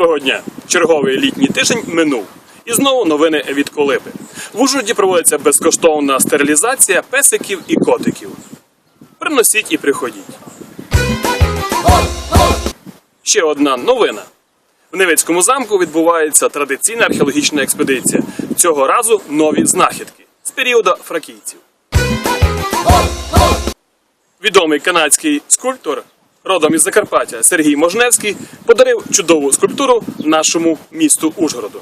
Доброго дня! Черговий літній тиждень минув. І знову новини від Колиби. В Ужгороді проводиться безкоштовна стерилізація песиків і котиків. Приносіть і приходіть. Ще одна новина. В Невецькому замку відбувається традиційна археологічна експедиція. Цього разу нові знахідки з періоду фракійців. Відомий канадський скульптор родом із Закарпаття Сергій Можневський подарив чудову скульптуру нашому місту Ужгороду.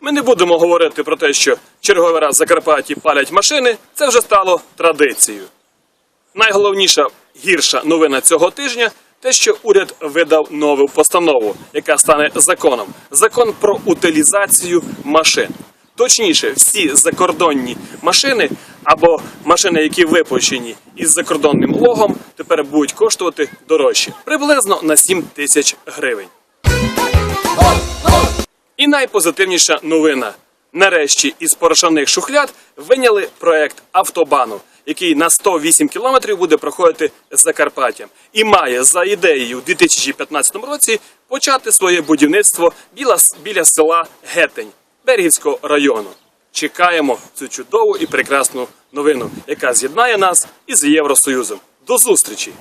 Ми не будемо говорити про те, що черговий раз в Закарпатті палять машини. Це вже стало традицією. Найголовніша гірша новина цього тижня те, що уряд видав нову постанову, яка стане законом. Закон про утилізацію машин. Точніше, всі закордонні машини або машини, які випущені із закордонним логом, тепер будуть коштувати дорожче, приблизно на 7 тисяч гривень. І найпозитивніша новина. Нарешті із порошаних шухляд виняли проект автобану, який на 108 кілометрів буде проходити Закарпаттям, і має за ідеєю у 2015 році почати своє будівництво біля, біля села Гетень Бергівського району. Чекаємо цю чудову і прекрасну новину, яка з'єднає нас із Євросоюзом. До зустрічі!